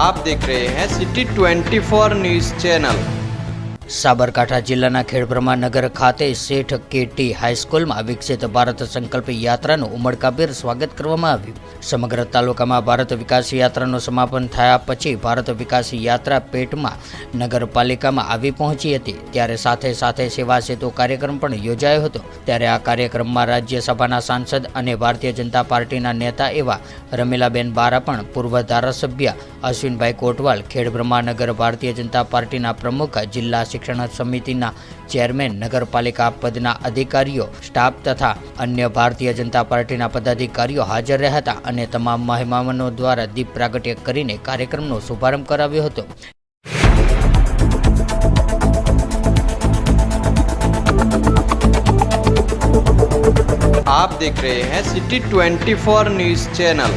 આપ દેખ રહે હૈ સિટી 24 ન્યૂઝ ચેનલ. સાબરકાંઠા જિલ્લાના ખેડબ્રહ્મા નગર ખાતે શેઠ કેટી હાઈસ્કૂલમાં વિકસિત ભારત સંકલ્પ યાત્રાનું ઉમળકાભેર સ્વાગત કરવામાં આવ્યું. સમગ્ર તાલુકામાં ભારત વિકાસ યાત્રાનું સમાપન થયા પછી ભારત વિકાસ યાત્રા પેટમાં નગરપાલિકામાં આવી પહોંચી હતી. ત્યારે સાથે સાથે સેવા સેતુ કાર્યક્રમ પણ યોજાયો હતો. ત્યારે આ કાર્યક્રમમાં રાજ્યસભાના સાંસદ અને ભારતીય જનતા પાર્ટીના નેતા એવા રમીલાબેન બારા પણ પૂર્વ ધારાસભ્ય, અશ્વિનભાઈ કોટવાલ ખેડબ્રહ્માનગર ભારતીય જનતા પાર્ટીના પ્રમુખ, જિલ્લા શિક્ષણ સમિતિના ચેરમેન, નગરપાલિકા પદના અધિકારીઓ, સ્ટાફ તથા અન્ય ભારતીય જનતા પાર્ટીના પદાધિકારીઓ હાજર રહ્યા હતા. અને તમામ મહેમાનો દ્વારા દીપ પ્રાગટ્ય કરીને કાર્યક્રમનો શુભારંભ કરાવ્યો હતો आप देख रहे हैं सिटी 24 न्यूज चैनल